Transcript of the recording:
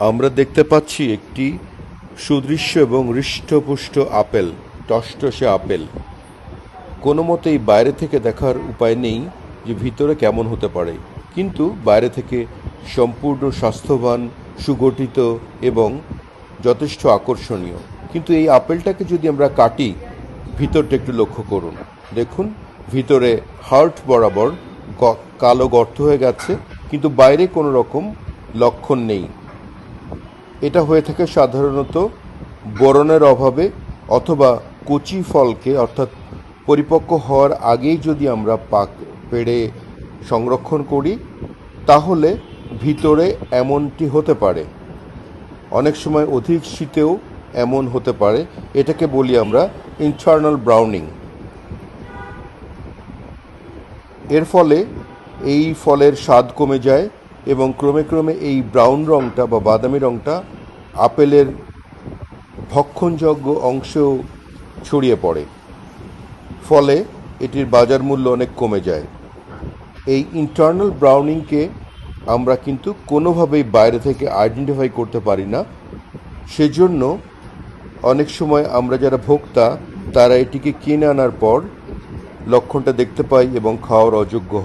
আমরা দেখতে পাচ্ছি একটি সুদৃশ্য এবং হৃষ্টপুষ্ট আপেল, টসটসে আপেল। কোনো মতেই বাইরে থেকে দেখার উপায় নেই যে ভিতরে কেমন হতে পারে। কিন্তু বাইরে থেকে সম্পূর্ণ স্বাস্থ্যবান, সুগঠিত এবং যথেষ্ট আকর্ষণীয়। কিন্তু এই আপেলটাকে যদি আমরা কাটি, ভিতরটা একটু লক্ষ্য করুন। দেখুন, ভিতরে হার্ট বরাবর কালো গর্ত হয়ে গেছে, কিন্তু বাইরে কোনো রকম লক্ষণ নেই। এটা হয়ে থাকে সাধারণত বরণের অভাবে অথবা কচি ফলকে অর্থাৎ পরিপক্ক হওয়ার আগেই যদি আমরা পাক পেড়ে সংরক্ষণ করি, তাহলে ভিতরে এমনটি হতে পারে। অনেক সময় অধিক শীতেও এমন হতে পারে। এটাকে বলি আমরা ইন্টারনাল ব্রাউনিং এর ফলে এই ফলের স্বাদ কমে যায় এবং ক্রমে ক্রমে এই ব্রাউন রঙটা বা বাদামি রঙটা আপেলের ভক্ষণযোগ্য অংশেও ছড়িয়ে পড়ে। ফলে এটির বাজার মূল্য অনেক কমে যায়। এই ইন্টারনাল ব্রাউনিংকে আমরা কিন্তু কোনোভাবেই বাইরে থেকে আইডেন্টিফাই করতে পারি না। সেজন্য অনেক সময় আমরা যারা ভোক্তা, তারা এটিকে কিনে আনার পর লক্ষণটা দেখতে পাই এবং খাওয়ার অযোগ্য